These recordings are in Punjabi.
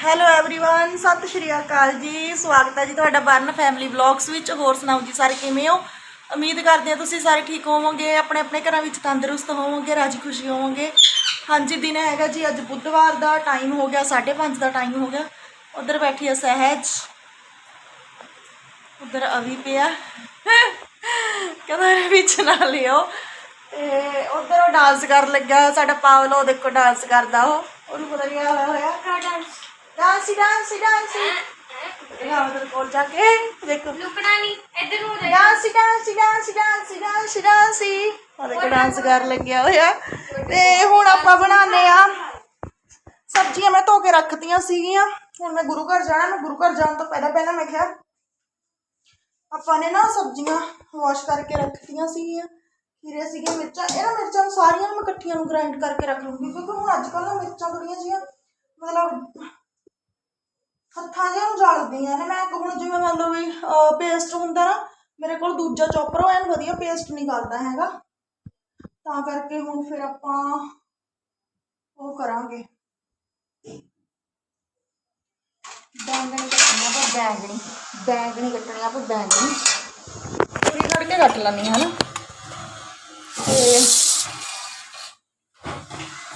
ਹੈਲੋ एवरीवन ਸਤਿ ਸ਼੍ਰੀ ਅਕਾਲ ਜੀ ਸਵਾਗਤ ਹੈ ਜੀ ਤੁਹਾਡਾ ਬਰਨ ਫੈਮਿਲੀ ਵਲੌਗਸ ਵਿੱਚ ਹੋਰ ਸੁਣਾਓ ਜੀ ਸਾਰੇ ਕਿਵੇਂ ਹੋ ਉਮੀਦ ਕਰਦੇ ਹਾਂ ਤੁਸੀਂ ਸਾਰੇ ਠੀਕ ਹੋਵੋਗੇ ਆਪਣੇ ਆਪਣੇ ਘਰਾਂ ਵਿੱਚ ਤੰਦਰੁਸਤ ਹੋਵੋਗੇ ਰਾਜੀ ਖੁਸ਼ੀ ਹੋਵੋਗੇ ਹਾਂਜੀ ਦਿਨ ਹੈਗਾ ਜੀ ਅੱਜ ਬੁੱਧਵਾਰ ਦਾ ਟਾਈਮ ਹੋ ਗਿਆ 5:30 ਦਾ ਟਾਈਮ ਹੋ ਗਿਆ ਉਧਰ ਬੈਠੀ ਹੈ ਸਹਿਜ ਉਧਰ ਅਵੀ ਪਿਆ ਕਹਿੰਦਾ ਇਹਦੇ ਵਿੱਚ ਨਾ ਲਿਓ ਤੇ ਉਧਰ ਉਹ ਡਾਂਸ ਕਰਨ ਲੱਗਾ ਸਾਡਾ ਪਾਵਲ ਉਹ ਦੇਖੋ ਡਾਂਸ ਕਰਦਾ ਉਹ ਉਹਨੂੰ ਪਤਾ ਨਹੀਂ ਆ ਹੋਇਆ ਡਾਂਸ ਡਾਂਸ ਡਾਂਸ ਇਹ ਉਧਰ ਕੋਲ ਜਾ ਕੇ ਦੇਖੋ ਲੁਕਣਾ ਨਹੀਂ ਇੱਧਰ ਨੂੰ ਦੇਖ dance dance dance dance dance dance ਉਹ ਦੇਖੋ ਡਾਂਸ ਕਰਨ ਲੱਗਿਆ ਹੋਇਆ ਤੇ ਹੁਣ ਆਪਾਂ ਬਣਾਉਂਦੇ ਆ ਸਬਜ਼ੀਆਂ ਮੈਂ ਧੋ ਕੇ ਰੱਖਤੀਆਂ ਸੀਗੀਆਂ ਹੁਣ ਮੈਂ ਗੁਰੂ ਘਰ ਜਾਣਾ ਮੈਂ ਗੁਰੂ ਘਰ ਜਾਣ ਤੋਂ ਪਹਿਲਾਂ ਪਹਿਲਾਂ ਮੈਂ ਕਿਹਾ ਆਪਾਂ ਨੇ ਨਾ ਸਬਜ਼ੀਆਂ ਵਾਸ਼ ਕਰਕੇ ਰੱਖਤੀਆਂ ਸੀਗੀਆਂ ਖੀਰੇ ਸੀਗੇ ਮਿਰਚਾਂ ਇਹਨਾਂ ਮਿਰਚਾਂ ਨੂੰ ਸਾਰੀਆਂ ਨੂੰ ਮੈਂ ਇਕੱਠੀਆਂ ਨੂੰ ਗ੍ਰਾਈਂਡ ਕਰਕੇ ਰੱਖ ਲੂੰਗੀ ਕਿਉਂਕਿ ਹੁਣ ਅੱਜ ਕੱਲ੍ਹ ਨਾ ਮਿਰਚਾਂ ਥੋੜੀਆਂ ਜਿਹੀਆਂ ਮਤਲਬ ਹੱਥਾਂ ਜਿਹਾ ਨੂੰ ਜਲਦੀਆਂ ਨੇ। ਮੈਂ ਹੁਣ ਜਿਵੇਂ ਮੰਨ ਲਓ ਵੀ ਪੇਸਟ ਹੁੰਦਾ ਨਾ, ਮੇਰੇ ਕੋਲ ਦੂਜਾ ਚੌਪਰ ਉਹ ਐਨ ਵਧੀਆ ਪੇਸਟ ਨਹੀਂ ਕਰਦਾ ਹੈਗਾ। ਤਾਂ ਕਰਕੇ ਹੁਣ ਫਿਰ ਆਪਾਂ ਉਹ ਕਰਾਂਗੇ। ਬੈਂਗਣੀ ਕੱਟਣੀ ਆਪਾਂ, ਬੈਂਗਣੀ। ਬੈਂਗਣੀ ਕੱਟਣੀ ਆਪਾਂ, ਬੈਂਗਣੀ। ਪੂਰੀ ਕੱਢ ਕੇ ਕੱਟ ਲੈਣੀ ਹੈ ਨਾ ਤੇ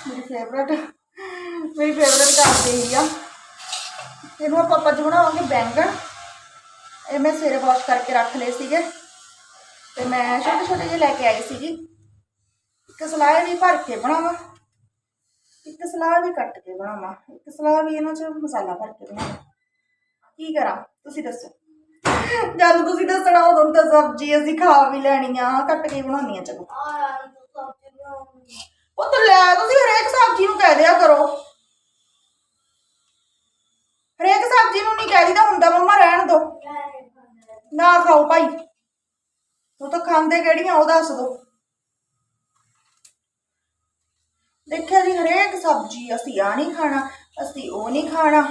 ਮੇਰੀ ਫੇਵਰਟ ਮੇਰੀ ਫੇਵਰਟ ਕਰਦੇ ਹੀ ਆ। ਇਹਨੂੰ ਆਪਾਂ ਅੱਜ ਬਣਾਵਾਂਗੇ ਬੈਂਗਣ ਇਹ ਮੈਂ ਸਵੇਰੇ ਵਾਸ਼ ਕਰਕੇ ਰੱਖ ਲਏ ਸੀਗੇ ਤੇ ਮੈਂ ਛੋਟੇ ਛੋਟੇ ਜਿਹੇ ਲੈ ਕੇ ਆਈ ਸੀਗੀ ਇੱਕ ਸਲਾਹ ਵੀ ਭਰ ਕੇ ਬਣਾਵਾਂ ਇੱਕ ਸਲਾਹ ਵੀ ਕੱਟ ਕੇ ਬਣਾਵਾਂ ਇੱਕ ਸਲਾਹ ਵੀ ਇਹਨਾਂ 'ਚ ਮਸਾਲਾ ਭਰ ਕੇ ਬਣਾਵਾਂ ਕੀ ਕਰਾਂ ਤੁਸੀਂ ਦੱਸੋ ਜਦ ਤੁਸੀਂ ਦੱਸਣਾ ਉਦੋਂ ਤਾਂ ਸਬਜ਼ੀ ਅਸੀਂ ਖਾ ਵੀ ਲੈਣੀ ਆ ਕੱਟ ਕੇ ਬਣਾਉਣੀ ਆ ਚਲੋ ਉਹ ਤਾਂ ਲੈ ਤੁਸੀਂ ਹਰੇਕ ਸਬਜ਼ੀ ਨੂੰ ਕਹਿ ਦਿਆ ਕਰੋ ਹਰੇਕ ਸਬਜ਼ੀ ਨੂੰ ਨਹੀਂ ਕਹਿ ਦੀਦਾ ਹੁੰਦਾ, ਮੰਮਾ ਰਹਿਣ ਦੋ। ਨਾ ਖਾਓ ਭਾਈ। ਉਹ ਤਾਂ ਖਾਂਦੇ ਕਿਹੜੀਆਂ, ਉਹ ਦੱਸ ਦੋ। ਦੇਖਿਆ ਜੀ, ਹਰੇਕ ਸਬਜ਼ੀ ਅਸੀਂ ਆ ਨਹੀਂ ਖਾਣਾ, ਅਸੀਂ ਉਹ ਨਹੀਂ ਖਾਣਾ।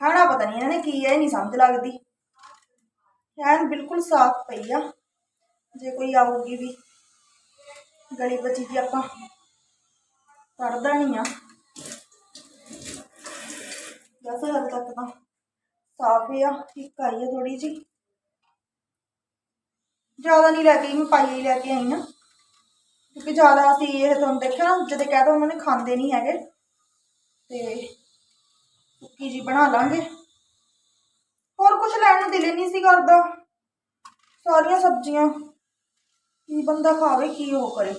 ਖਾਣਾ ਪਤਾ ਨਹੀਂ ਇਹਨਾਂ ਨੇ ਕੀ ਹੈ, ਇਹ ਨਹੀਂ ਸਮਝ ਲੱਗਦੀ। ਐਨ ਬਿਲਕੁਲ ਸਾਫ਼ ਪਈ ਆ, ਜੇ ਕੋਈ ਆਊਗੀ ਵੀ। ਗਲੀ ਬਚੀ ਦੀ ਆਪਾਂ। ਕੱਢਦਾ ਨਹੀਂ ਆ। ਬਸ ਹੱਦ ਤੱਕ ਤਾਂ ਸਾਫ਼ ਹੀ ਆ, ਠੀਕ ਆਈ ਆ ਥੋੜੀ ਜੀ ਜ਼ਿਆਦਾ ਨਹੀਂ ਲੈ ਕੇ ਆਈ, ਮੈਂ ਪਾਈ ਲੈ ਕੇ ਆਈ ਆ। ਕਿਉਂਕਿ ਜ਼ਿਆਦਾ ਅਸੀਂ ਇਹ ਤੁਹਾਨੂੰ ਦੇਖਿਆ ਨਾ, ਜਦੇ ਉਹਨਾਂ ਨੇ ਖਾਂਦੇ ਨਹੀਂ ਹੈਗੇ, ਤੇ ਸੁੱਕੀ ਜੀ ਬਣਾ ਲਾਂਗੇ। ਹੋਰ ਕੁਝ ਲੈਣ ਨੂੰ ਦਿਲ ਨਹੀਂ ਸੀ ਕਰਦਾ। ਸਾਰੀਆਂ ਸਬਜ਼ੀਆਂ, ਕੀ ਬੰਦਾ ਖਾਵੇ, ਕੀ ਉਹ ਕਰੇ।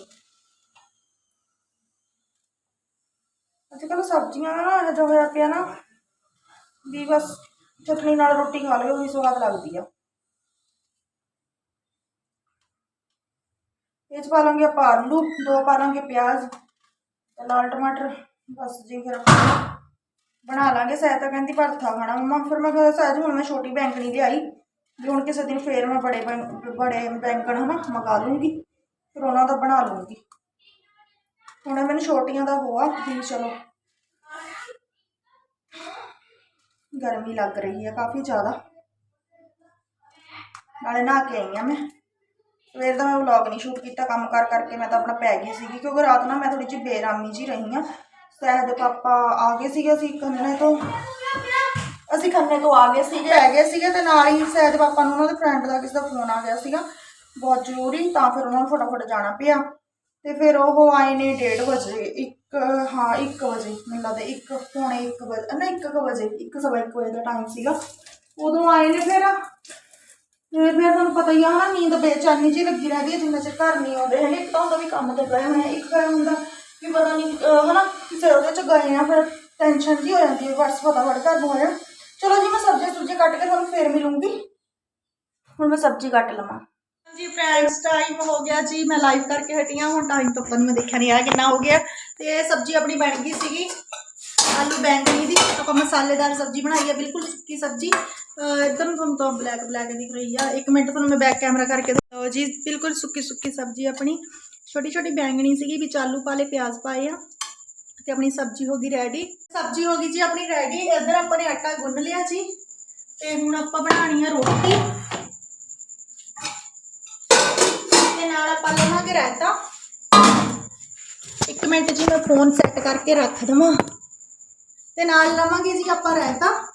ਅੱਜ ਕੱਲ ਸਬਜ਼ੀਆਂ ਨਾ, ਇਹੋ ਜਿਹਾ ਹੋਇਆ ਪਿਆ ਨਾ ਵੀ ਬਸ ਚਟਨੀ ਨਾਲ ਰੋਟੀ ਖਾ ਲਓ ਉਹੀ ਸਵਾਦ ਲੱਗਦੀ ਆ। ਇਹ 'ਚ ਪਾ ਲਾਂਗੇ ਆਪਾਂ ਆਲੂ, ਦੋ ਪਾ ਲਾਂਗੇ ਪਿਆਜ਼ ਤੇ ਲਾਲ ਟਮਾਟਰ, ਬਸ ਜੀ ਫਿਰ ਆਪਾਂ ਬਣਾ ਲਾਂਗੇ ਸਹਿ ਤਾਂ ਕਹਿੰਦੀ ਭਰਥਾ ਖਾਣਾ। ਮੰਮਾ ਫਿਰ ਮੈਂ ਕਿਹਾ, ਸਹਿਜ ਹੁਣ ਮੈਂ ਛੋਟੀ ਬੈਂਗਣੀ ਲਿਆਈ, ਵੀ ਹੁਣ ਕਿਸੇ ਦਿਨ ਫੇਰ ਮੈਂ ਬੜੇ ਬੈਂਗ- ਬੜੇ ਬੈਂਗਣ ਹਨਾ ਮੰਗਾ ਲੂੰਗੀ, ਫਿਰ ਉਹਨਾਂ ਦਾ ਬਣਾ ਲੂੰਗੀ। ਹੁਣ ਮੈਨੂੰ ਛੋਟੀਆਂ ਦਾ ਹੋਆ, ਵੀ ਚਲੋ ਗਰਮੀ ਲੱਗ ਰਹੀ ਹੈ ਕਾਫੀ ਜ਼ਿਆਦਾ। ਨਾਲੇ ਨਹਾ ਕੇ ਆਈ ਆ ਮੈਂ। ਸਵੇਰ ਦਾ ਮੈਂ ਵਲੌਗ ਨਹੀਂ ਸ਼ੂਟ ਕੀਤਾ, ਕੰਮ ਕਰ ਕਰਕੇ ਮੈਂ ਤਾਂ ਆਪਣਾ ਪੈ ਗਈ ਸੀਗੀ, ਕਿਉਂਕਿ ਰਾਤ ਨਾਲ ਮੈਂ ਥੋੜੀ ਜਿਹੀ ਬੇਰਾਮੀ ਜੀ ਰਹੀ ਆ ਸਹਿਜ ਪਾਪਾ ਆ ਗਏ ਸੀਗੇ ਅਸੀਂ ਖੰਨੇ ਤੋਂ। ਅਸੀਂ ਖੰਨੇ ਤੋਂ ਆ ਗਏ ਸੀਗੇ। ਪੈ ਗਏ ਸੀਗੇ ਤੇ ਨਾਲ ਹੀ ਸਹਿਜ ਪਾਪਾ ਨੂੰ ਉਹਨਾਂ ਦੇ ਫਰੈਂਡ ਦਾ ਕਿਸੇ ਦਾ ਫੋਨ ਆ ਗਿਆ ਸੀਗਾ। ਬਹੁਤ ਜ਼ਰੂਰੀ ਤਾਂ ਫਿਰ ਉਹਨਾਂ ਨੂੰ ਫਟਾਫਟ ਜਾਣਾ ਪਿਆ। ਤੇ ਫਿਰ ਉਹ ਆਏ ਨੇ 1:30 ਵਜੇ ਇੱਕ, ਹਾਂ 1 ਵਜੇ, ਮੈਨੂੰ ਲੱਗਦਾ 1 ਪੌਣੇ 1 ਵਜੇ ਨਾ 1 ਵਜੇ 1 ਸਵਾ 1 ਵਜੇ ਦਾ ਟਾਈਮ ਸੀਗਾ। ਉਦੋਂ ਆਏ ਨੇ ਫਿਰ। ਤੇ ਫਿਰ ਤੁਹਾਨੂੰ ਪਤਾ ਹੀ ਆ, ਹਨਾ, ਨੀਂਦ ਬੇਚੈਨੀ ਜੀ ਲੱਗੀ ਰਹਿੰਦੀ ਹੈ, ਜਿੰਨਾ ਚਿਰ ਘਰ ਨਹੀਂ ਆਉਂਦੇ ਹੈਗੇ। ਇੱਕ ਤਾਂ ਹੁੰਦਾ ਵੀ ਕੰਮ ਤੇ ਗਏ ਹੋਏ ਆ, ਇੱਕ ਫਿਰ ਹੁੰਦਾ ਵੀ ਪਤਾ ਨਹੀਂ ਅਹ, ਹਨਾ, ਕਿਸੇ ਉਹਦੇ ਚ ਗਏ ਆ, ਫਿਰ ਟੈਨਸ਼ਨ ਜੀ ਹੋ ਜਾਂਦੀ ਹੈ, ਬਸ ਫਟਾਫਟ ਘਰ ਨੂੰ ਆਇਆ ਚਲੋ ਜੀ, ਮੈਂ ਸਬਜ਼ੀ ਸੁਬਜ਼ੀ ਕੱਟ ਕੇ ਤੁਹਾਨੂੰ ਫੇਰ ਮਿਲੂੰਗੀ। ਹੁਣ ਮੈਂ ਸਬਜ਼ੀ ਕੱਟ ਲਵਾਂ। ਜੀ ਫਰੈਂਡਸ ਟਾਈਮ ਹੋ ਗਿਆ ਜੀ ਮੈਂ ਲਾਈਵ ਕਰਕੇ ਹਟੀ ਹਾਂ ਹੁਣ ਟਾਈਮ ਤਾਂ ਪਤਾ ਨਹੀਂ ਮੈਂ ਦੇਖਿਆ ਨਹੀਂ ਆ ਕਿੰਨਾ ਹੋ ਗਿਆ। ਤੇ ਇਹ ਸਬਜ਼ੀ ਆਪਣੀ ਬਣ ਗਈ ਸੀਗੀ, ਆਲੂ ਬੈਂਗਣੀ ਦੀ। ਆਪਾਂ ਮਸਾਲੇਦਾਰ ਸਬਜ਼ੀ ਬਣਾਈ ਹੈ ਬਿਲਕੁਲ ਸੁੱਕੀ ਸਬਜ਼ੀ। ਅਹ ਇੱਧਰ ਨੂੰ ਤੁਹਾਨੂੰ ਤਾਂ ਬਲੈਕ ਬਲੈਕ ਦਿਖ ਰਹੀ ਆ। ਇੱਕ ਮਿੰਟ ਤੁਹਾਨੂੰ ਮੈਂ ਬੈਕ ਕੈਮਰਾ ਕਰਕੇ ਦਿਖਾਓ ਜੀ, ਬਿਲਕੁਲ ਸੁੱਕੀ ਸੁੱਕੀ ਸਬਜ਼ੀ ਆਪਣੀ। ਛੋਟੀ ਛੋਟੀ ਬੈਂਗਣੀ ਸੀਗੀ, ਵਿੱਚ ਆਲੂ ਪਾਲੇ ਪਿਆਜ਼ ਪਾਏ ਆ। ਤੇ ਆਪਣੀ ਸਬਜ਼ੀ ਹੋ ਗਈ ਰੈਡੀ ਸਬਜ਼ੀ ਹੋ ਗਈ ਜੀ ਆਪਣੀ ਰੈਡੀ ਇੱਧਰ ਆਪਾਂ ਨੇ ਆਟਾ ਗੁੰਨ ਲਿਆ ਜੀ। ਤੇ ਹੁਣ ਆਪਾਂ ਬਣਾਉਣੀ ਆ ਰੋਟੀ। ਨਾਲ ਆਪਾਂ ਲਵਾਂਗੇ ਰਾਇਤਾ। ਇੱਕ ਮਿੰਟ ਜੀ, ਮੈਂ ਫੋਨ ਸੈੱਟ ਕਰਕੇ ਰੱਖ ਦਵਾਂ। ਤੇ ਨਾਲ ਲਵਾਂਗੇ ਜੀ ਆਪਾਂ ਰਾਇਤਾ।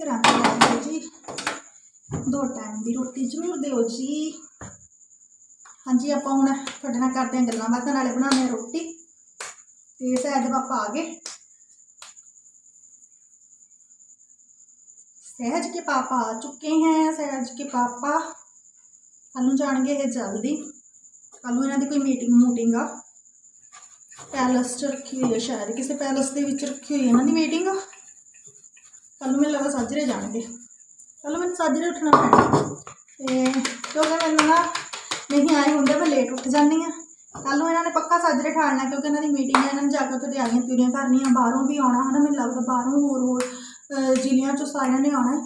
ਕਰਾਂਗੇ ਵਾਹਿਗੁਰੂ ਜੀ। ਦੋ ਟਾਈਮ ਦੀ ਰੋਟੀ ਜ਼ਰੂਰ ਦਿਓ ਜੀ। ਹਾਂਜੀ, ਆਪਾਂ ਹੁਣ ਤੁਹਾਡੇ ਕਰਦੇ ਹਾਂ ਗੱਲਾਂ ਬਾਤਾਂ, ਨਾਲੇ ਬਣਾਉਂਦੇ ਹਾਂ ਰੋਟੀ। ਤੇ ਸਹਿਜ ਪਾਪਾ ਆ ਗਏ। ਸਹਿਜ ਕੇ ਪਾਪਾ ਆ ਚੁੱਕੇ ਹੈ, ਸਹਿਜ ਕੇ ਪਾਪਾ। ਕੱਲ ਜਾਣਗੇ ਇਹ ਜਲਦੀ। ਕੱਲ ਇਹਨਾਂ ਦੀ ਕੋਈ ਮੀਟਿੰਗ ਮੂਟਿੰਗ ਆ। ਪੈਲਸ ਚ ਰੱਖੀ ਹੋਈ ਹੈ ਸ਼ਾਇਦ, ਕਿਸੇ ਪੈਲਸ ਦੇ ਵਿੱਚ ਰੱਖੀ ਹੋਈ ਹੈ ਇਹਨਾਂ ਦੀ ਮੀਟਿੰਗ ਕੱਲ ਨੂੰ ਮੈਨੂੰ ਲੱਗਦਾ ਸਾਜਰੇ ਜਾਣਗੇ। ਕੱਲ ਮੈਨੂੰ ਸਾਜਰੇ ਉੱਠਣਾ ਪੈਣਾ। ਤੇ ਕਿਉਂਕਿ ਮੈਨੂੰ ਨਾ ਨਹੀਂ ਆਏ ਹੁੰਦੇ ਮੈਂ ਲੇਟ ਉੱਠ ਜਾਂਦੀ ਆ ਕੱਲ ਨੂੰ ਇਹਨਾਂ ਨੇ ਪੱਕਾ ਸਾਜਰੇ ਠਾਲਣਾ ਕਿਉਂਕਿ ਇਹਨਾਂ ਦੀ ਮੀਟਿੰਗ ਹੈ, ਇਹਨਾਂ ਨੇ ਜਾ ਕੇ ਉੱਥੇ ਤਿਆਰੀਆਂ ਤਿਉਰੀਆਂ ਕਰਨੀਆਂ, ਬਾਹਰੋਂ ਵੀ ਆਉਣਾ ਹਨਾ, ਮੈਨੂੰ ਲੱਗਦਾ ਬਾਹਰੋਂ ਹੋਰ ਹੋਰ ਜ਼ਿਲ੍ਹਿਆਂ ਚੋਂ ਸਾਰਿਆਂ ਨੇ ਆਉਣਾ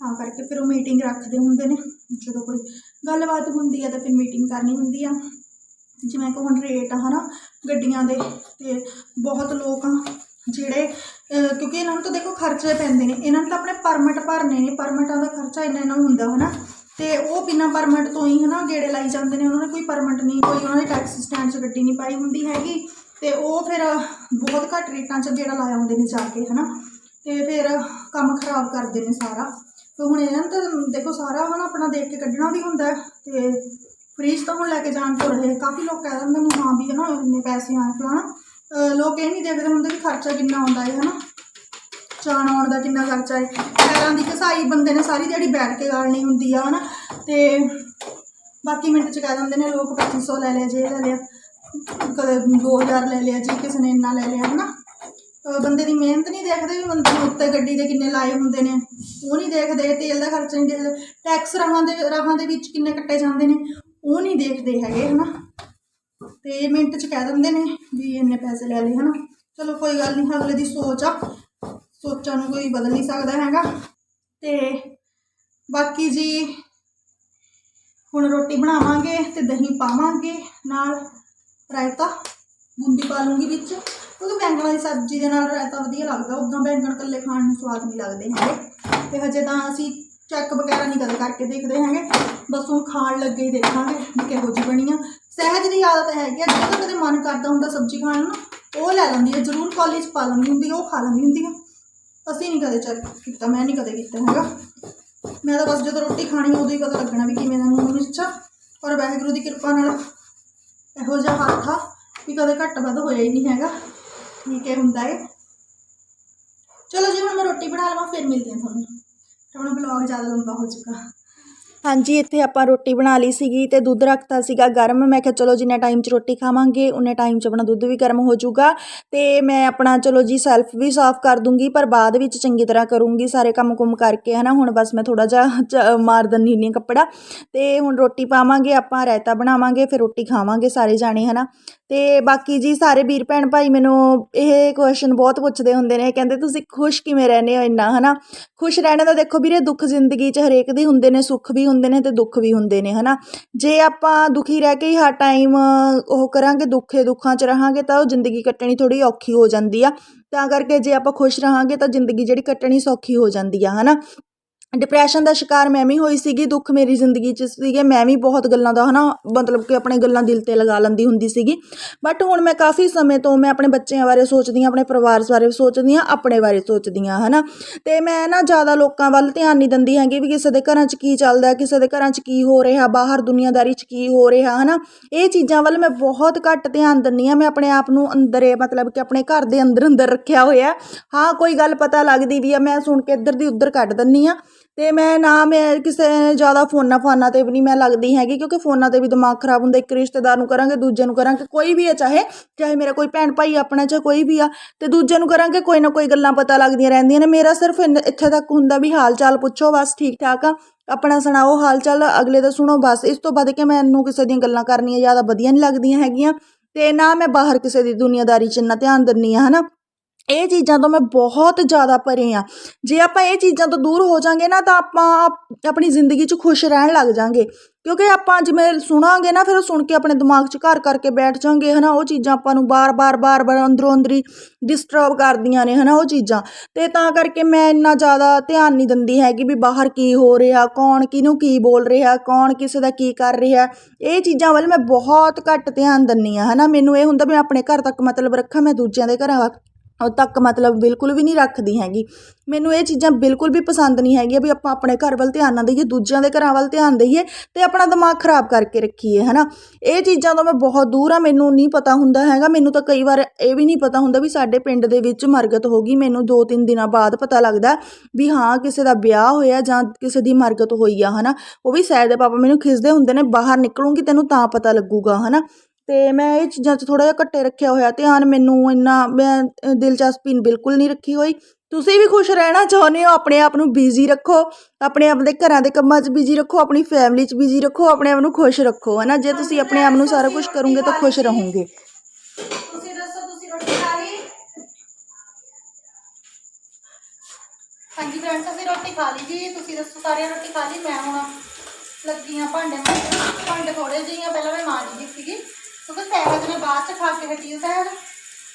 ਤਾਂ ਕਰਕੇ ਫਿਰ ਉਹ ਮੀਟਿੰਗ ਰੱਖਦੇ ਹੁੰਦੇ ਨੇ, ਜਦੋਂ ਕੋਈ ਗੱਲਬਾਤ ਹੁੰਦੀ ਹੈ ਤਾਂ ਫਿਰ ਮੀਟਿੰਗ ਕਰਨੀ ਹੁੰਦੀ ਆ। ਜਿਵੇਂ ਕਿ ਹੁਣ ਰੇਟ ਆ ਹਨਾ, ਗੱਡੀਆਂ ਦੇ, ਤੇ ਬਹੁਤ ਲੋਕ ਆ ਜਿਹੜੇ ਕਿਉਂਕਿ ਇਹਨਾਂ ਨੂੰ ਤਾਂ ਦੇਖੋ ਖਰਚੇ ਪੈਂਦੇ ਨੇ, ਇਹਨਾਂ ਨੂੰ ਤਾਂ ਆਪਣੇ ਪਰਮਿਟ ਭਰਨੇ ਨੇ ਪਰਮਿਟਾਂ ਦਾ ਖਰਚਾ ਇੰਨਾ ਇੰਨਾ ਹੁੰਦਾ ਹਨਾ। ਤੇ ਉਹ ਬਿਨਾਂ ਪਰਮਿਟ ਤੋਂ ਹੀ ਹਨਾ ਗੇੜੇ ਲਾਈ ਜਾਂਦੇ ਨੇ, ਉਹਨਾਂ ਨੇ ਕੋਈ ਪਰਮਿਟ ਨਹੀਂ, ਕੋਈ ਉਹਨਾਂ ਦੇ ਟੈਕਸੀ ਸਟੈਂਡ 'ਚ ਗੱਡੀ ਨਹੀਂ ਪਾਈ ਹੁੰਦੀ ਹੈਗੀ। ਤੇ ਉਹ ਫਿਰ ਬਹੁਤ ਘੱਟ ਰੇਟਾਂ 'ਚ ਗੇੜਾ ਲਾਇਆ ਹੁੰਦੇ ਨੇ ਜਾ ਕੇ ਹਨਾ। ਤੇ ਫਿਰ ਕੰਮ ਖਰਾਬ ਕਰਦੇ ਨੇ ਸਾਰਾ। ਤੇ ਹੁਣ ਇਹਨਾਂ ਨੂੰ ਤਾਂ ਦੇਖੋ ਸਾਰਾ ਹਨਾ ਆਪਣਾ ਦੇਖ ਕੇ ਕੱਢਣਾ ਵੀ ਹੁੰਦਾ ਹੈ। ਤੇ ਫ੍ਰੀਜ ਤਾਂ ਹੁਣ ਲੈ ਕੇ ਜਾਣ ਤੋਂ ਰਹੇ ਕਾਫੀ ਲੋਕ ਕਹਿ ਦਿੰਦੇ ਨੇ, ਹਾਂ ਵੀ ਹੈ ਨਾ ਇੰਨੇ ਪੈਸੇ ਆਏ ਫਲਾਣਾ। ਲੋਕ ਇਹ ਨਹੀਂ ਦੇਖਦੇ ਹੁੰਦੇ ਵੀ ਖਰਚਾ ਕਿੰਨਾ ਆਉਂਦਾ ਹੈ, ਹਨਾ? ਜਾਣ ਆਉਣ ਦਾ ਕਿੰਨਾ ਖਰਚਾ ਹੈ। ਪੈਰਾਂ ਦੀ ਕਸਾਈ ਬੰਦੇ ਨੇ ਸਾਰੀ ਦਿਹਾੜੀ ਬੈਠ ਕੇ ਗਾਲਣੀ ਹੁੰਦੀ ਆ, ਹਨਾ? ਤੇ ਬਾਕੀ ਮਿੰਟ ਚ ਕਹਿ ਦਿੰਦੇ ਨੇ, ਲੋਕ 2500 ਲੈ ਲਿਆ, ਜੇ ਲੈ ਲਿਆ, ਕਦੇ 2000 ਲੈ ਲਿਆ, ਜੀ ਕਿਸੇ ਨੇ ਇੰਨਾ ਲੈ ਲਿਆ, ਹਨਾ? ਅਹ ਬੰਦੇ ਦੀ ਮਿਹਨਤ ਨਹੀਂ ਦੇਖਦੇ ਵੀ ਬੰਦੇ ਨੇ ਉੱਤੇ ਗੱਡੀ ਦੇ ਕਿੰਨੇ ਲਾਏ ਹੁੰਦੇ ਨੇ। ਉਹ ਨਹੀਂ ਦੇਖਦੇ, ਤੇਲ ਦਾ ਖਰਚਾ ਨਹੀਂ ਦੇਖਦੇ। ਟੈਕਸ ਰਾਹਾਂ ਦੇ ਰਾਹਾਂ ਦੇ ਵਿੱਚ ਕਿੰਨੇ ਕੱਟੇ ਜਾਂਦੇ ਨੇ, ਉਹ ਨਹੀਂ ਦੇਖਦੇ ਹੈਗੇ, ਹਨਾ? ਤੇ ਮਿੰਟ ਚ ਕਹਿ ਦਿੰਦੇ ਨੇ ਵੀ ਇੰਨੇ ਪੈਸੇ ਲੈ ਲਏ, ਹਨਾ? ਚਲੋ, ਕੋਈ ਗੱਲ ਨਹੀਂ ਅਗਲੇ ਦੀ ਸੋਚ ਆ। ਸੋਚਾਂ ਨੂੰ ਕੋਈ ਬਦਲ ਨਹੀਂ ਸਕਦਾ ਹੈਗਾ। ਤੇ ਬਾਕੀ ਜੀ, ਹੁਣ ਰੋਟੀ ਬਣਾਵਾਂਗੇ ਤੇ ਦਹੀਂ ਪਾਵਾਂਗੇ ਨਾਲ ਰਾਇਤਾ। ਬੂੰਦੀ ਪਾ ਲੂੰਗੀ ਵਿੱਚ। ਕਿਉਂਕਿ ਬੈਂਗਣ ਦੀ ਸਬਜ਼ੀ ਦੇ ਨਾਲ ਰਾਇਤਾ ਵਧੀਆ ਲੱਗਦਾ। ਉਦਾਂ ਬੈਂਗਣ ਇਕੱਲੇ ਖਾਣ ਨੂੰ ਸਵਾਦ ਨਹੀਂ ਲੱਗਦੇ ਹੈਗੇ। ਤੇ ਹਜੇ ਤਾਂ ਅਸੀਂ ਚੈੱਕ ਵਗੈਰਾ ਨਹੀਂ ਕਦੇ ਕਰਕੇ ਦੇਖਦੇ ਹੈਗੇ। ਬਸ ਹੁਣ ਖਾਣ ਲੱਗੇ ਹੀ ਦੇਖਾਂਗੇ ਵੀ ਕਿਹੋ ਜਿਹੀ ਬਣੀ ਆ। ਸਹਿਜ ਦੀ ਆਦਤ ਹੈਗੀ ਆ ਜਦੋਂ ਕਦੇ ਮਨ ਕਰਦਾ ਹੁੰਦਾ ਸਬਜ਼ੀ ਖਾਣ ਨੂੰ ਉਹ ਲੈ ਲੈਂਦੀ ਹੈ ਜ਼ਰੂਰ ਕਾਲਜ ਪਾ ਲੈਂਦੀ ਹੁੰਦੀ ਆ, ਉਹ ਖਾ ਲੈਂਦੀ ਹੁੰਦੀ ਆ। ਅਸੀਂ ਨਹੀਂ ਕਦੇ ਚੈੱਕ ਕੀਤਾ ਮੈਂ ਨਹੀਂ ਕਦੇ ਕੀਤਾ ਹੈਗਾ। ਮੈਂ ਤਾਂ ਬਸ ਜਦੋਂ ਰੋਟੀ ਖਾਣੀ ਉਦੋਂ ਹੀ ਪਤਾ ਲੱਗਣਾ ਵੀ ਕਿਵੇਂ ਦਾ ਨੂਨ ਮਿਰਚ ਔਰ ਵਾਹਿਗੁਰੂ ਦੀ ਕਿਰਪਾ ਨਾਲ ਇਹੋ ਜਿਹਾ ਹੱਥ ਆ ਵੀ ਕਦੇ ਘੱਟ ਵੱਧ ਹੋਇਆ ਹੀ ਨਹੀਂ ਹੈਗਾ ਠੀਕ ਹੈ ਹੁੰਦਾ ਹੈ ਚਲੋ ਜੀ ਹੁਣ ਮੈਂ ਰੋਟੀ ਬਣਾ ਲਵਾਂ ਫਿਰ ਮਿਲਦੀ ਹਾਂ ਤੁਹਾਨੂੰ। ਤਾਂ ਹੁਣ ਬਲੌਗ ਜ਼ਿਆਦਾ ਲੰਬਾ ਹੋ ਚੁੱਕਾ। ਹਾਂਜੀ, ਇੱਥੇ ਆਪਾਂ ਰੋਟੀ ਬਣਾ ਲਈ ਸੀਗੀ ਤੇ ਦੁੱਧ ਰੱਖਤਾ ਸੀਗਾ ਗਰਮ। ਮੈਂ ਕਿਹਾ, ਚਲੋ ਜਿੰਨਾ ਟਾਈਮ 'ਚ ਰੋਟੀ ਖਾਵਾਂਗੇ, ਉਨੇ ਟਾਈਮ 'ਚ ਆਪਣਾ ਦੁੱਧ ਵੀ ਗਰਮ ਹੋ ਜਾਊਗਾ ਤੇ ਮੈਂ ਆਪਣਾ, ਚਲੋ ਜੀ ਸੈਲਫ ਵੀ ਸਾਫ਼ ਕਰ ਦੂੰਗੀ, ਪਰ ਬਾਅਦ ਵਿੱਚ ਚੰਗੀ ਤਰ੍ਹਾਂ ਕਰੂੰਗੀ ਸਾਰੇ ਕੰਮ ਕੁਮ ਕਰਕੇ, ਹਨਾ। ਹੁਣ ਬਸ ਮੈਂ ਥੋੜਾ ਜਿਹਾ ਚ- ਮਾਰ ਦਿੰਦੀ ਹੁੰਦੀ ਹਾਂ ਕੱਪੜਾ ਤੇ ਹੁਣ ਰੋਟੀ ਪਾਵਾਂਗੇ, ਆਪਾਂ ਰਾਇਤਾ ਬਣਾਵਾਂਗੇ, ਫਿਰ ਰੋਟੀ ਖਾਵਾਂਗੇ ਸਾਰੇ ਜਾਣੇ, ਹਨਾ। ਤੇ ਬਾਕੀ ਜੀ, ਸਾਰੇ ਵੀਰ ਭੈਣ ਭਾਈ ਮੈਨੂੰ ਇਹ ਕੁਐਸਚਨ ਬਹੁਤ ਪੁੱਛਦੇ ਹੁੰਦੇ ਨੇ, ਕਹਿੰਦੇ, ਤੁਸੀਂ ਖੁਸ਼ ਕਿਵੇਂ ਰਹਿੰਦੇ ਹੋ ਇੰਨਾ, ਹਨਾ? ਖੁਸ਼ ਰਹਿਣਾ ਤਾਂ ਦੇਖੋ ਵੀਰੇ, ਦੁੱਖ ਜ਼ਿੰਦਗੀ 'ਚ ਹਰੇਕ ਦੇ ਹੁੰਦੇ ਨੇ, ਸੁੱਖ ਵੀ ਹੁੰਦੇ ਨੇ ਤੇ ਦੁੱਖ ਵੀ ਹੁੰਦੇ ਨੇ, ਹਨਾ? ਜੇ ਆਪਾਂ ਦੁਖੀ ਰਹਿ ਕੇ ਹੀ ਹਰ ਟਾਈਮ ਉਹ ਕਰਾਂਗੇ, ਦੁੱਖੇ ਦੁੱਖਾਂ 'ਚ ਰਹਾਂਗੇ, ਤਾਂ ਉਹ ਜ਼ਿੰਦਗੀ ਕੱਟਣੀ ਥੋੜੀ ਔਖੀ ਹੋ ਜਾਂਦੀ ਆ। ਤਾਂ ਕਰਕੇ ਜੇ ਆਪਾਂ ਖੁਸ਼ ਰਹਾਂਗੇ, ਤਾਂ ਜ਼ਿੰਦਗੀ ਜਿਹੜੀ ਕੱਟਣੀ ਸੌਖੀ ਹੋ ਜਾਂਦੀ ਆ, ਹਨਾ? ਡਿਪਰੈਸ਼ਨ ਦਾ ਸ਼ਿਕਾਰ ਮੈਂ ਵੀ ਹੋਈ ਸੀਗੀ, ਦੁੱਖ ਮੇਰੀ ਜ਼ਿੰਦਗੀ 'ਚ ਸੀਗੇ, ਮੈਂ ਵੀ ਬਹੁਤ ਗੱਲਾਂ ਦਾ ਹਨਾ, ਮਤਲਬ ਕਿ ਆਪਣੇ ਗੱਲਾਂ ਦਿਲ ਤੇ ਲਗਾ ਲੈਂਦੀ ਹੁੰਦੀ ਸੀਗੀ। ਬਟ ਹੁਣ ਮੈਂ ਕਾਫੀ ਸਮੇਂ ਤੋਂ ਮੈਂ ਆਪਣੇ ਬੱਚਿਆਂ ਬਾਰੇ ਸੋਚਦੀ ਹਾਂ, ਆਪਣੇ ਪਰਿਵਾਰ ਬਾਰੇ ਸੋਚਦੀ ਹਾਂ, ਆਪਣੇ ਬਾਰੇ ਸੋਚਦੀ ਹਾਂ, ਹਨਾ। ਤੇ ਮੈਂ ਨਾ ਜ਼ਿਆਦਾ ਲੋਕਾਂ ਵੱਲ ਧਿਆਨ ਨਹੀਂ ਦਿੰਦੀ ਹੈਗੀ ਵੀ ਕਿਸੇ ਦੇ ਘਰਾਂ 'ਚ ਕੀ ਚੱਲਦਾ, ਕਿਸੇ ਦੇ ਘਰਾਂ 'ਚ ਕੀ ਹੋ ਰਿਹਾ, ਬਾਹਰ ਦੁਨੀਆਦਾਰੀ 'ਚ ਕੀ ਹੋ ਰਿਹਾ, ਹਨਾ। ਇਹ ਚੀਜ਼ਾਂ ਵੱਲ ਮੈਂ ਬਹੁਤ ਘੱਟ ਧਿਆਨ ਦਿੰਦੀ ਹਾਂ, ਮੈਂ ਆਪਣੇ ਆਪ ਨੂੰ ਅੰਦਰੇ, ਮਤਲਬ ਕਿ ਆਪਣੇ ਘਰ ਦੇ ਅੰਦਰ ਅੰਦਰ ਰੱਖਿਆ ਹੋਇਆ। ਹਾਂ, ਕੋਈ ਗੱਲ ਪਤਾ ਲੱਗਦੀ ਵੀ ਆ, ਮੈਂ ਸੁਣ ਕੇ ਇੱਧਰ ਦੀ ਉੱਧਰ ਕੱਢ ਦਿੰਦੀ ਆ ਅਤੇ ਮੈਂ ਨਾ ਮੈਂ ਕਿਸੇ ਜ਼ਿਆਦਾ ਫੋਨਾਂ ਫਾਨਾਂ ਤੇ ਵੀ ਨਹੀਂ ਮੈਂ ਲੱਗਦੀ ਹੈਗੀ, ਕਿਉਂਕਿ ਫੋਨਾਂ ਤੇ ਵੀ ਦਿਮਾਗ ਖਰਾਬ ਹੁੰਦਾ, ਇੱਕ ਰਿਸ਼ਤੇਦਾਰ ਨੂੰ ਕਰਾਂਗੇ, ਦੂਜੇ ਨੂੰ ਕਰਾਂਗੇ, ਕੋਈ ਵੀ ਹੈ ਚਾਹੇ ਚਾਹੇ ਮੇਰਾ ਕੋਈ ਭੈਣ ਭਾਈ ਆਪਣਾ ਚਾਹੇ ਕੋਈ ਵੀ ਆ ਅਤੇ ਦੂਜੇ ਨੂੰ ਕਰਾਂਗੇ, ਕੋਈ ਨਾ ਕੋਈ ਗੱਲਾਂ ਪਤਾ ਲੱਗਦੀਆਂ ਰਹਿੰਦੀਆਂ ਨੇ, ਮੇਰਾ ਸਿਰਫ ਇੰਨ- ਇੱਥੇ ਤੱਕ ਹੁੰਦਾ ਵੀ ਹਾਲ ਚਾਲ ਪੁੱਛੋ, ਬਸ ਠੀਕ ਠਾਕ ਆ, ਆਪਣਾ ਸੁਣਾਓ, ਹਾਲ ਚਾਲ ਅਗਲੇ ਦਾ ਸੁਣੋ, ਬਸ, ਇਸ ਤੋਂ ਵੱਧ ਕੇ ਮੈਨੂੰ ਕਿਸੇ ਦੀਆਂ ਗੱਲਾਂ ਕਰਨੀਆਂ ਜ਼ਿਆਦਾ ਵਧੀਆ ਨਹੀਂ ਲੱਗਦੀਆਂ ਹੈਗੀਆਂ ਅਤੇ ਨਾ ਮੈਂ ਬਾਹਰ ਕਿਸੇ ਦੀ ਦੁਨੀਆਦਾਰੀ 'ਚ ਇੰਨਾ ਧਿਆਨ ਦਿੰਦੀ ਹਾਂ ਹੈ ਨਾ ਇਹ ਚੀਜ਼ਾਂ ਤੋਂ ਮੈਂ ਬਹੁਤ ਜ਼ਿਆਦਾ ਪਰੇ ਹਾਂ। ਜੇ ਆਪਾਂ ਇਹ ਚੀਜ਼ਾਂ ਤੋਂ ਦੂਰ ਹੋ ਜਾਾਂਗੇ ਨਾ, ਤਾਂ ਆਪਾਂ ਆਪਣੀ ਜ਼ਿੰਦਗੀ 'ਚ ਖੁਸ਼ ਰਹਿਣ ਲੱਗ ਜਾਾਂਗੇ। ਕਿਉਂਕਿ ਆਪਾਂ ਜਿਵੇਂ ਸੁਣਾਂਗੇ ਨਾ, ਫਿਰ ਉਹ ਸੁਣ ਕੇ ਆਪਣੇ ਦਿਮਾਗ 'ਚ ਘਰ ਕਰਕੇ ਬੈਠ ਜਾਾਂਗੇ, ਹਨਾ, ਉਹ ਚੀਜ਼ਾਂ ਆਪਾਂ ਨੂੰ ਬਾਰ-ਬਾਰ ਬਾਰ-ਬਾਰ ਅੰਦਰੋਂ ਅੰਦਰੀ ਡਿਸਟਰਬ ਕਰਦੀਆਂ ਨੇ, ਹਨਾ, ਉਹ ਚੀਜ਼ਾਂ। ਤੇ ਤਾਂ ਕਰਕੇ ਮੈਂ ਇੰਨਾ ਜ਼ਿਆਦਾ ਧਿਆਨ ਨਹੀਂ ਦਿੰਦੀ ਹੈਗੀ ਵੀ ਬਾਹਰ ਕੀ ਹੋ ਰਿਹਾ, ਕੌਣ ਕਿਹਨੂੰ ਕੀ ਬੋਲ ਰਿਹਾ, ਕੌਣ ਕਿਸੇ ਦਾ ਕੀ ਕਰ ਰਿਹਾ। ਇਹ ਚੀਜ਼ਾਂ ਵੱਲ ਮੈਂ ਬਹੁਤ ਘੱਟ ਧਿਆਨ ਦਿੰਦੀ ਆ ਹਨਾ। ਮੈਨੂੰ ਇਹ ਹੁੰਦਾ ਵੀ ਆਪਣੇ ਘਰ ਤੱਕ ਮਤਲਬ ਰੱਖਾਂ, ਮੈਂ ਦੂਜਿਆਂ ਦੇ ਘਰਾਂ ਤੱਕ ਮਤਲਬ ਬਿਲਕੁਲ ਵੀ ਨਹੀਂ ਰੱਖਦੀ ਹੈਗੀ। ਮੈਨੂੰ ਇਹ ਚੀਜ਼ਾਂ ਬਿਲਕੁਲ ਵੀ ਪਸੰਦ ਨਹੀਂ ਹੈਗੀਆਂ ਵੀ ਆਪਾਂ ਆਪਣੇ ਘਰ ਵੱਲ ਧਿਆਨ ਨਾ ਦਈਏ, ਦੂਜਿਆਂ ਦੇ ਘਰਾਂ ਵੱਲ ਧਿਆਨ ਦਈਏ ਤੇ ਆਪਣਾ ਦਿਮਾਗ ਖਰਾਬ ਕਰਕੇ ਰੱਖੀਏ, ਹਨਾ। ਇਹ ਚੀਜ਼ਾਂ ਤੋਂ ਮੈਂ ਬਹੁਤ ਦੂਰ ਆ, ਮੈਨੂੰ ਨਹੀਂ ਪਤਾ ਹੁੰਦਾ ਹੈਗਾ। ਮੈਨੂੰ ਤਾਂ ਕਈ ਵਾਰ ਇਹ ਵੀ ਨਹੀਂ ਪਤਾ ਹੁੰਦਾ ਵੀ ਸਾਡੇ ਪਿੰਡ ਦੇ ਵਿੱਚ ਮਰਗਤ ਹੋ ਗਈ। ਮੈਨੂੰ ਦੋ ਤਿੰਨ ਦਿਨਾਂ ਬਾਅਦ ਪਤਾ ਲੱਗਦਾ ਵੀ ਹਾਂ, ਕਿਸੇ ਦਾ ਵਿਆਹ ਹੋਇਆ ਜਾਂ ਕਿਸੇ ਦੀ ਮਰਗਤ ਹੋਈ ਆ, ਹਨਾ। ਉਹ ਵੀ ਸੈਰ ਦੇ ਪਾਪਾ ਮੈਨੂੰ ਖਿਸਦੇ ਹੁੰਦੇ ਨੇ, ਬਾਹਰ ਨਿਕਲੂੰਗੀ ਤੈਨੂੰ ਤਾਂ ਪਤਾ ਲੱਗੂਗਾ, ਹਨਾ। ਤੇ ਮੈਂ ਇਹ ਚੀਜ਼ਾਂ 'ਚ ਥੋੜਾ ਜਿਹਾ ਘੱਟੇ ਰੱਖਿਆ ਹੋਇਆ, ਧਿਆਨ ਮੈਨੂੰ ਇੰਨਾ, ਮੈਂ ਦਿਲਚਸਪੀ ਬਿਲਕੁਲ ਨਹੀਂ ਰੱਖੀ ਹੋਈ। ਤੁਸੀਂ ਵੀ ਖੁਸ਼ ਰਹਿਣਾ ਚਾਹੁੰਦੇ ਹੋ, ਆਪਣੇ ਆਪ ਨੂੰ ਬਿਜ਼ੀ ਰੱਖੋ, ਆਪਣੇ ਆਪ ਦੇ ਘਰਾਂ ਦੇ ਕੰਮਾਂ 'ਚ ਬਿਜ਼ੀ ਰੱਖੋ, ਆਪਣੀ ਫੈਮਿਲੀ 'ਚ ਬਿਜ਼ੀ ਰੱਖੋ, ਆਪਣੇ ਆਪ ਨੂੰ ਖੁਸ਼ ਰੱਖੋ, ਹਨਾ? ਜੇ ਤੁਸੀਂ ਆਪਣੇ ਆਪ ਨੂੰ ਸਾਰਾ ਕੁਝ ਕਰੋਗੇ ਤਾਂ ਖੁਸ਼ ਰਹੋਗੇ। ਤੁਸੀਂ ਦੱਸੋ, ਤੁਸੀਂ ਰੋਟੀ ਖਾ ਲਈ? ਹਾਂਜੀ ਫਰੈਂਡਸ ਅਸੀਂ ਰੋਟੀ ਖਾ ਲਈ ਜੀ। ਤੁਸੀਂ ਦੱਸੋ, ਸਾਰਿਆਂ ਰੋਟੀ ਖਾ ਲਈ? ਮੈਂ ਹੁਣ ਲੱਗੀ ਆ ਭਾਂਡੇ ਮਾਂਜਣ। ਭਾਂਡੇ ਥੋੜੇ ਜਿਹੇ ਆ, ਪਹਿਲਾਂ ਮੈਂ ਮਾਂਜ ਲਈ ਸੀਗੀ। ਕਿਉਂਕਿ ਸਹਿਜ ਨੇ ਬਾਅਦ ਚ ਖਾ ਕੇ ਹਟੀ ਆ ਸਹਿਜ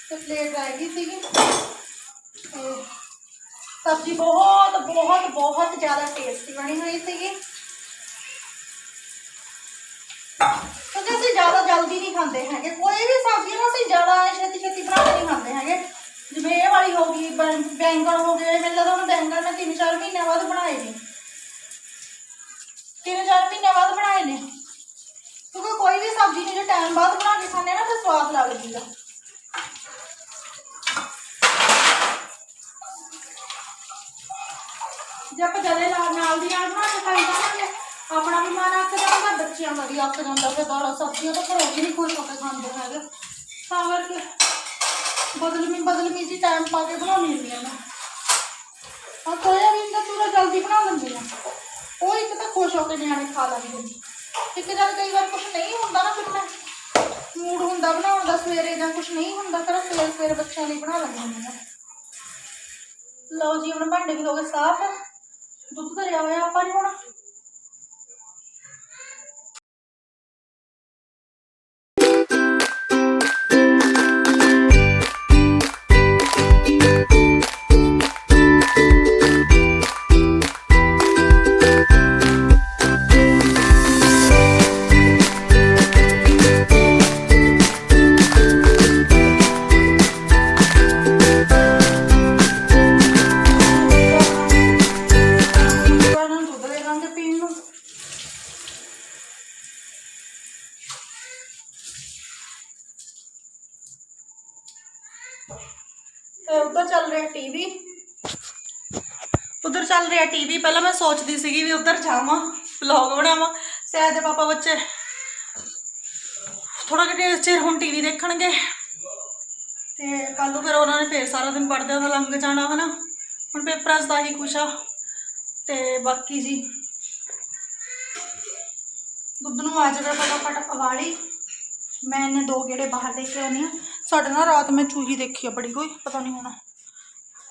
ਤੇ ਪਲੇਟ ਰਹਿ ਗਈ ਸੀਗੀ। ਤੇ ਸਬਜ਼ੀ ਬਹੁਤ ਬਹੁਤ ਬਹੁਤ ਜ਼ਿਆਦਾ ਟੇਸਟੀ ਬਣੀ ਹੋਈ ਸੀਗੀ। ਕਿਉਂਕਿ ਅਸੀਂ ਜ਼ਿਆਦਾ ਜਲਦੀ ਨਹੀਂ ਖਾਂਦੇ ਹੈਗੇ। ਕੋਈ ਵੀ ਸਬਜ਼ੀ ਨਾ ਅਸੀਂ ਜ਼ਿਆਦਾ ਛੇਤੀ ਛੇਤੀ ਬਣਾ ਕੇ ਨਹੀਂ ਖਾਂਦੇ ਹੈਗੇ। ਜਿਵੇਂ ਇਹ ਵਾਲੀ ਹੋ ਗਈ ਬੈਂਗਣ ਹੋ ਗਏ। ਮੈਨੂੰ ਲੱਗਦਾ ਹੁਣ ਬੈਂਗਣ ਮੈਂ ਤਿੰਨ ਚਾਰ ਮਹੀਨਿਆਂ ਬਾਅਦ ਬਣਾਏ ਨੇ। ਤਿੰਨ ਚਾਰ ਮਹੀਨਿਆਂ ਬਾਅਦ ਬਣਾਏ ਨੇ। ਕਿਉਂਕਿ ਸਬਜ਼ੀ ਨੇ ਜੇ ਟਾਈਮ ਬਾਅਦ ਬਣਾ ਕੇ ਖਾਂਦੇ ਨਾ ਤਾਂ ਸਵਾਦ ਲੱਗਦੀ ਆ ਜੇ ਆਪਾਂ ਜਦੇ ਨਾਲ ਨਾਲ ਦੀ ਨਾਲ ਬਣਾ ਕੇ ਖਾਈ ਜਾਵਾਂਗੇ ਆਪਣਾ ਵੀ ਮਨ ਅੱਕ ਜਾਂਦਾ ਬੱਚਿਆਂ ਦਾ ਵੀ ਅੱਕ ਜਾਂਦਾ ਫਿਰ ਦਾਲਾਂ, ਸਬਜ਼ੀਆਂ ਤਾਂ ਘਰੋਂ ਵੀ ਨਹੀਂ ਖੁਸ਼ ਹੋ ਕੇ ਖਾਂਦੇ ਹੈਗੇ। ਤਾਂ ਕਰਕੇ ਬਦਲਮੀ ਬਦਲਮੀ ਜੀ ਟਾਈਮ ਪਾ ਕੇ ਬਣਾਉਣੀ ਹੁੰਦੀ ਆ ਮੈਂ। ਆ ਸੋਇਆਬੀਨ ਦਾ ਪੂਰਾ ਜਲਦੀ ਬਣਾ ਲੈਂਦੀ ਆ। ਉਹ ਇੱਕ ਤਾਂ ਖੁਸ਼ ਹੋ ਕੇ ਨਿਆਣੇ ਖਾ ਲੈਂਦੇ ਨੇ। ਇੱਕ ਜਦ ਕਈ ਵਾਰ ਕੁਝ ਨਹੀਂ ਹੁੰਦਾ ਨਾ ਫਿਰ ਮੈਂ ਮੂਡ ਹੁੰਦਾ ਬਣਾਉਣ ਦਾ ਸਵੇਰੇ ਜਾਂ ਕੁਝ ਨਹੀਂ ਹੁੰਦਾ ਫਿਰ ਸਵੇਰੇ ਸਵੇਰੇ ਬੱਚਿਆਂ ਲਈ ਬਣਾ ਲੈਂਦੀ ਹੁੰਦੀ ਆ ਲਓ ਜੀ, ਹੁਣ ਭਾਂਡੇ ਵੀ ਹੋ ਗਏ ਸਾਫ਼। ਦੁੱਧ ਧਰਿਆ ਹੋਇਆ ਆਪਾਂ ਨੇ ਹੁਣ। ਚੱਲ ਪਹਿਲਾਂ ਮੈਂ ਸੋਚਦੀ ਸੀਗੀ ਵੀ ਉੱਧਰ ਜਾਵਾਂ ਵਲੌਗ ਬਣਾਵਾਂ ਸਹਿਜ ਦੇ ਪਾਪਾ ਬੱਚੇ। ਥੋੜਾ ਕਿ ਚਿਰ ਹੁਣ ਟੀਵੀ ਦੇਖਣਗੇ। ਤੇ ਕੱਲ ਨੂੰ ਫਿਰ ਉਹਨਾਂ ਨੇ ਫੇਰ ਸਾਰਾ ਦਿਨ ਪੜ੍ਹਦਿਆਂ ਦਾ ਲੰਘ ਜਾਣਾ ਹਨਾ ਹੁਣ ਪੇਪਰਾਂ ਦਾ ਹੀ ਕੁਛ ਆ। ਤੇ ਬਾਕੀ ਜੀ, ਦੁੱਧ ਨੂੰ ਆ ਜਾਵੇ ਫਟਾਫਟ ਅਵਾਲੀ ਮੈਂ ਇਹਨੇ ਦੋ ਗੇੜੇ ਬਾਹਰ ਦੇਖ ਕੇ ਆਉਣੀ ਆ ਸਾਡੇ ਨਾਲ ਰਾਤ ਮੈਂ ਚੂਹੀ ਦੇਖੀ ਆ ਬੜੀ ਕੋਈ, ਪਤਾ ਨਹੀਂ ਹੋਣਾ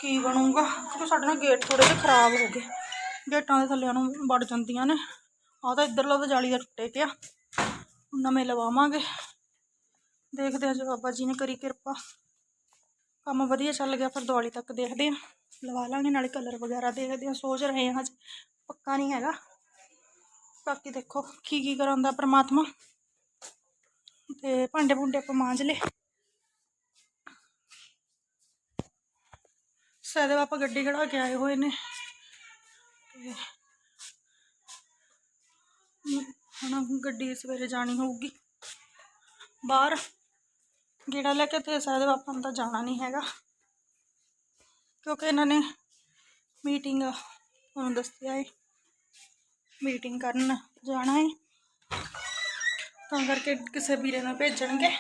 ਕੀ ਬਣੂਗਾ। ਕਿਉਂਕਿ ਸਾਡੇ ਨਾਲ ਗੇਟ ਥੋੜੇ ਜਿਹੇ ਖਰਾਬ ਹੋ ਗਏ। ਗੇਟਾਂ ਦੇ ਥੱਲੇ ਨੂੰ ਵੜ ਜਾਂਦੀਆਂ ਨੇ। ਆਹ ਤਾਂ ਇੱਧਰਲਾ ਤਾਂ ਜਾਲੀ ਦਾ ਟੁੱਟੇ ਪਿਆ। ਨਵੇਂ ਲਵਾਵਾਂਗੇ। ਦੇਖਦੇ ਆ ਜੇ ਬਾਬਾ ਜੀ ਨੇ ਕਰੀ ਕਿਰਪਾ। ਕੰਮ ਵਧੀਆ ਚੱਲ ਗਿਆ, ਫਿਰ ਦੀਵਾਲੀ ਤੱਕ ਦੇਖਦੇ ਆ ਲਵਾ ਲਾਂਗੇ, ਨਾਲੇ ਕਲਰ ਵਗੈਰਾ ਦੇਖਦੇ ਆ ਸੋਚ ਰਹੇ ਹਾਂ ਹਜੇ। ਪੱਕਾ ਨਹੀਂ ਹੈਗਾ। ਬਾਕੀ ਦੇਖੋ ਕੀ ਕੀ ਕਰਾਉਂਦਾ ਪ੍ਰਮਾਤਮਾ। ਤੇ ਭਾਂਡੇ ਭੁੰਡੇ ਆਪਾਂ ਮਾਂਜ ਲਏ। ਸਹਿਦੇ ਆਪਾਂ ਗੱਡੀ ਖੜਾ ਕੇ ਆਏ ਹੋਏ ਨੇ। ਤੇ ਹੁਣ ਗੱਡੀ ਸਵੇਰੇ ਜਾਣੀ ਹੋਊਗੀ। ਬਾਹਰ ਗੇੜਾ ਲੈ ਕੇ ਤੇ ਸਹਿਦੇ ਪਾਪਾ ਨੂੰ ਤਾਂ ਜਾਣਾ ਨਹੀਂ ਹੈਗਾ। ਕਿਉਂਕਿ ਇਹਨਾਂ ਨੇ ਮੀਟਿੰਗ ਤੁਹਾਨੂੰ ਦੱਸਿਆ ਹੈ ਮੀਟਿੰਗ ਕਰਨ ਜਾਣਾ ਹੈ ਤਾਂ ਕਰਕੇ ਕਿਸੇ ਵੀਰੇ ਨੂੰ ਭੇਜਣਗੇ।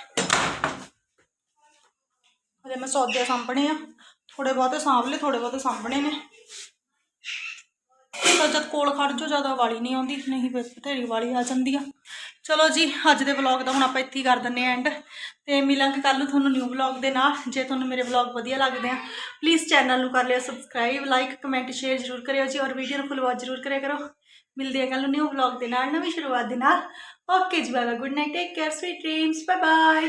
ਹਲੇ ਮੈਂ ਸੌਦੇ ਸਾਂਭਣੇ ਆ। ਥੋੜੇ ਬਹੁਤੇ ਸਾਂਭ ਲਏ ਥੋੜੇ ਬਹੁਤੇ ਸਾਂਭਣੇ ਨੇ। ਤਾਂ ਜਦ ਕੋਲ ਖੜ ਜੋ ਜ਼ਿਆਦਾ ਵਾਲੀ ਨਹੀਂ ਆਉਂਦੀ, ਨਹੀਂ ਬਥੇਰੀ ਵਾਲੀ ਆ ਜਾਂਦੀ ਆ। ਚਲੋ ਜੀ, ਅੱਜ ਦੇ ਵਲੌਗ ਦਾ ਹੁਣ ਆਪਾਂ ਇੱਥੇ ਹੀ ਕਰ ਦਿੰਨੇ ਆ ਐਂਡ ਤੇ ਮਿਲਾਂਗੇ ਕੱਲ ਨੂੰ ਤੁਹਾਨੂੰ ਨਿਊ ਵਲੌਗ ਦੇ ਨਾਲ। ਜੇ ਤੁਹਾਨੂੰ ਮੇਰੇ ਵਲੌਗ ਵਧੀਆ ਲੱਗਦੇ ਆ ਪਲੀਜ਼ ਚੈਨਲ ਨੂੰ ਕਰ ਲਿਓ ਸਬਸਕ੍ਰਾਈਬ ਲਾਈਕ ਕਮੈਂਟ ਸ਼ੇਅਰ ਜ਼ਰੂਰ ਕਰਿਓ ਜੀ ਔਰ ਵੀਡੀਓ ਨੂੰ ਫੁੱਲ ਵਾਚ ਜ਼ਰੂਰ ਕਰਿਆ ਕਰੋ। ਮਿਲਦੇ ਆ ਕੱਲ ਨੂੰ ਨਿਊ ਵਲੌਗ ਦੇ ਨਾਲ, ਨਵੀਂ ਸ਼ੁਰੂਆਤ ਦੇ ਨਾਲ। Okay ji bye bye good night take care sweet dreams bye bye